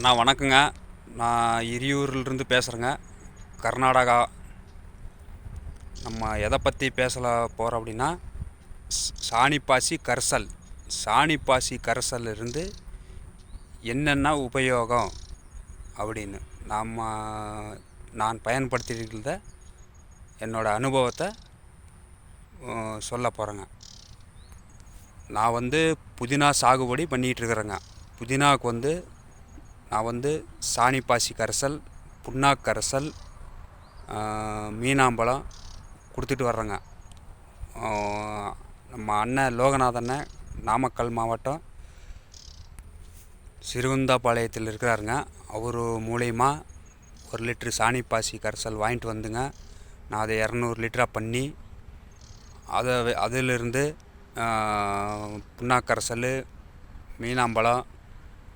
அண்ணா வணக்கங்க. நான் எரியூர்லேருந்து பேசுகிறேங்க கர்நாடகா. நம்ம எதை பற்றி பேசல போகிறோம் அப்படின்னா சாணிப்பாசி கரைசல். சாணிப்பாசி கரைசல் இருந்து என்னென்ன உபயோகம் அப்படின்னு நாம் நான் பயன்படுத்தியிருக்கிறத என்னோடய அனுபவத்தை சொல்ல போகிறேங்க நான் வந்து புதினா சாகுபடி பண்ணிகிட்டு இருக்கிறேங்க. புதினாவுக்கு வந்து நான் வந்து சாணிப்பாசி கரைசல் புண்ணாக்கு கரைசல் மீனாம்பழம் கொடுத்துட்டு வர்றேங்க. நம்ம அண்ணன் லோகநாதண்ண நாமக்கல் மாவட்டம் சிறுகுந்தாபாளையத்தில் இருக்கிறாருங்க. அவர் மூலயமா ஒரு லிட்ரு சாணிப்பாசி கரைசல் வாங்கிட்டு வந்துங்க. நான் அதை இரநூறு லிட்டராக பண்ணி அதை அதிலிருந்து புண்ணாக்கரைசல் மீனாம்பழம்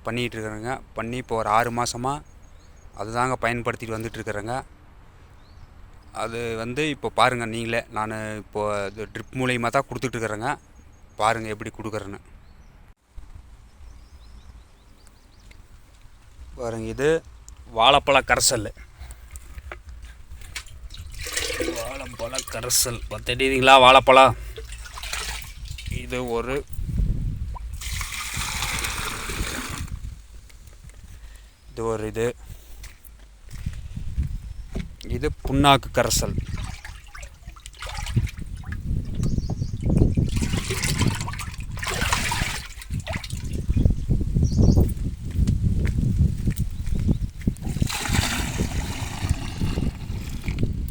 பண்ணிகிட்டு இருக்கிறேங்க பண்ணி இப்போ ஒரு ஆறு மாதமாக அதுதாங்க பயன்படுத்திட்டு வந்துட்டுருக்குறேங்க அது வந்து இப்போ பாருங்கள் நீங்களே நான் இப்போது இது ட்ரிப் மூலியமாக தான் கொடுத்துட்ருக்குறேங்க. பாருங்கள் எப்படி கொடுக்குறேன்னு. பாருங்கள் இது வாழைப்பழ கரைசல். வாழைப்பழ கரைசல். பார்த்துட்டீங்களா வாழைப்பழம்? இது ஒரு இது ஒரு இது. இது புண்ணாக்கு கரைசல்.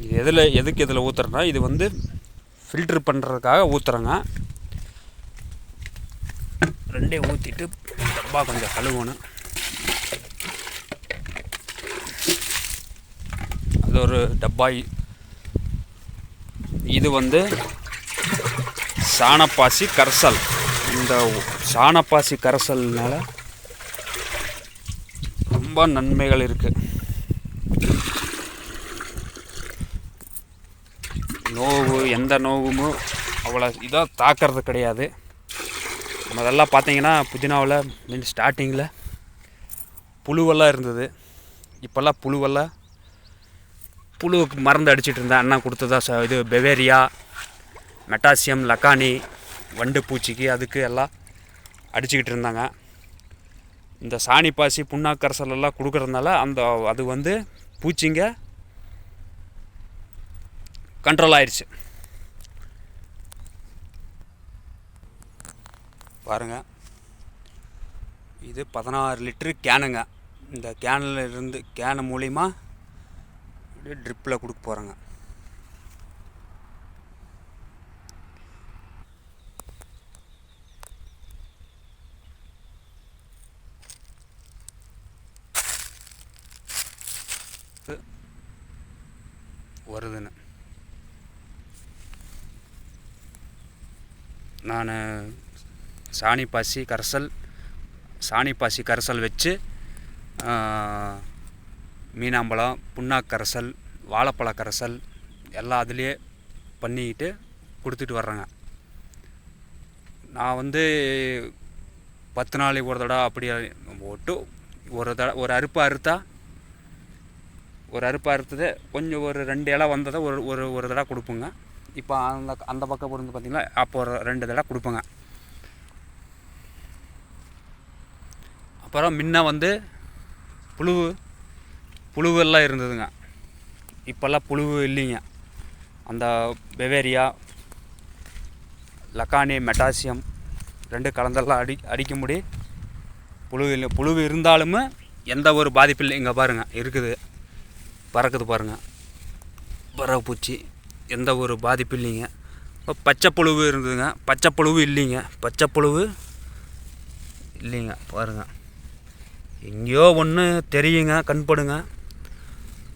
இது எதில் எதுக்கு இதில் ஊற்றுறேன்னா இது வந்து ஃபில்ட்ரு பண்ணுறதுக்காக ஊற்றுறேங்க ரெண்டையும் ஊற்றிட்டு டப்பா கொஞ்சம் கழுவணும். அது ஒரு டப்பா இது வந்து சாணப்பாசி கரைசல். இந்த சாணப்பாசி கரைசல்னால ரொம்ப நன்மைகள் இருக்குது நோவு எந்த நோவுமோ அவ்வளோ இதாக தாக்கிறது கிடையாது. முதல்ல பார்த்தீங்கன்னா புதினாவில் மீன் ஸ்டார்டிங்கில் புழுவெல்லாம் இருந்தது. இப்போல்லாம் புழுவெல்லாம் புழுவுக்கு மருந்து அடிச்சிட்டு இருந்தேன் அண்ணா கொடுத்ததா ச இது பெவேரியா மெட்டாசியம் லக்கானி வண்டு பூச்சிக்கு அதுக்கு எல்லாம் அடிச்சுக்கிட்டு இருந்தாங்க. இந்த சாணி புண்ணாக்கரசல் எல்லாம் கொடுக்குறதுனால அந்த அது வந்து பூச்சிங்க கண்ட்ரோல் ஆயிடுச்சு பாருங்க. இது பதினாறு லிட்டரு கேனுங்க. இந்த கேனில் இருந்து கேனு மூலிமா அப்படியே ட்ரிப்பில் கொடுக்க போகிறேங்க வருதுன்னு. நான் சாணிப்பாசி கரைசல் சாணிப்பாசி கரைசல் வச்சு மீனாம்பழம் புண்ணாக்கரைசல் வாழைப்பழ கரைசல் எல்லாம் அதுலேயே பண்ணிக்கிட்டு கொடுத்துட்டு வர்றேங்க. நான் வந்து பத்து நாளைக்கு ஒரு தடவை அப்படி போட்டு ஒரு தடவை ஒரு அறுப்பு அறுத்தா ஒரு அறுப்பு அறுத்தது கொஞ்சம் ஒரு ரெண்டு இலை வந்ததை ஒரு ஒரு ஒரு தடவை கொடுப்போங்க. இப்போ அந்த அந்த பக்கம் இருந்து பார்த்திங்கன்னா அப்போ ஒரு ரெண்டு தடவை கொடுப்போங்க. அப்புறம் முன்ன வந்து புழு புழுவெல்லாம் இருந்ததுங்க. இப்போல்லாம் புழுவு இல்லைங்க. அந்த பெவேரியா லக்கானி மெட்டாசியம் ரெண்டு கலந்தெல்லாம் அடி அடிக்க முடி புழு இல்லை புழு இருந்தாலுமே எந்த ஒரு பாதிப்பு இல்லை. இங்கே பாருங்கள் இருக்குது. பறக்குது பாருங்கள் பறவை பூச்சி எந்த ஒரு பாதிப்பு இல்லைங்க. இப்போ பச்சை புழுவு இருந்ததுங்க. பச்சை புழுவு இல்லைங்க. பச்சை புழுவு இல்லைங்க. பாருங்கள் எங்கேயோ ஒன்று தெரியுங்க கண்படுங்க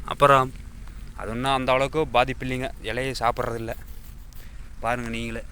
அப்புறம் அது ஒன்றும் அந்த அளவுக்கு பாதிப்பு இல்லைங்க. இலையை சாப்பிட்றதில்ல. பாருங்கள் நீங்களே.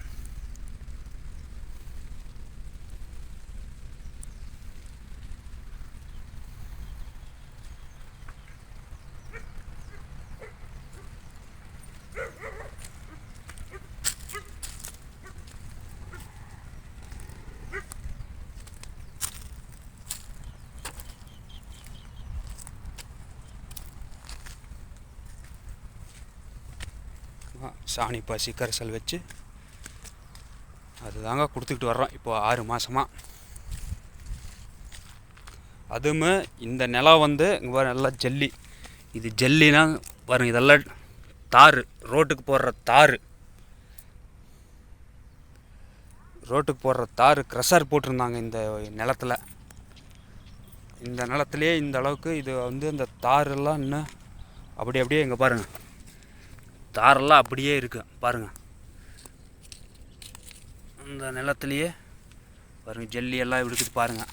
சாணி பாசி கரைசல் வச்சு அதுதாங்க கொடுத்துக்கிட்டு வர்றோம். இப்போ ஆறு மாதமாக அதுவுமே இந்த நிலம் வந்து இங்கே பாரு நல்லா ஜல்லி. இது ஜல்லினா பாருங்க இதெல்லாம் தார் ரோட்டுக்கு போடுற தார் ரோட்டுக்கு போடுற தார் க்ரெஷர் போட்டிருந்தாங்க இந்த நிலத்துல. இந்த நிலத்துலேயே இந்த அளவுக்கு இது வந்து இந்த தாரெல்லாம் இன்னும் அப்படி அப்படியே இங்கே பாருங்கள் தாரெல்லாம் அப்படியே இருக்கு. பாருங்கள் இந்த நிலத்துலையே பாருங்கள் ஜல்லி எல்லாம் இருக்குது பாருங்கள்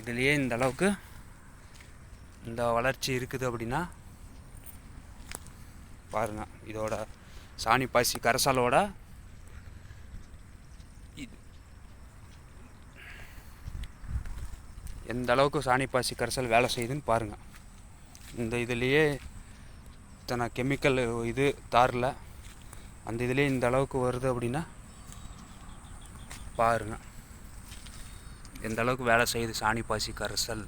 இதுலேயே இந்த அளவுக்கு இந்த வளர்ச்சி இருக்குது அப்படின்னா பாருங்கள் இதோட சாணி பாசி கரைசலோட இது எந்த அளவுக்கு சாணி பாசி கரைசல் வேலை செய்யுதுன்னு பாருங்கள் இந்த இதுலேயே இத்தனை கெமிக்கல் இது தாரில் அந்த இதுலேயே இந்த அளவுக்கு வருது அப்படின்னா பாருங்கள் எந்த அளவுக்கு வேலை செய்யுது சாணி பாசி கரைசல்.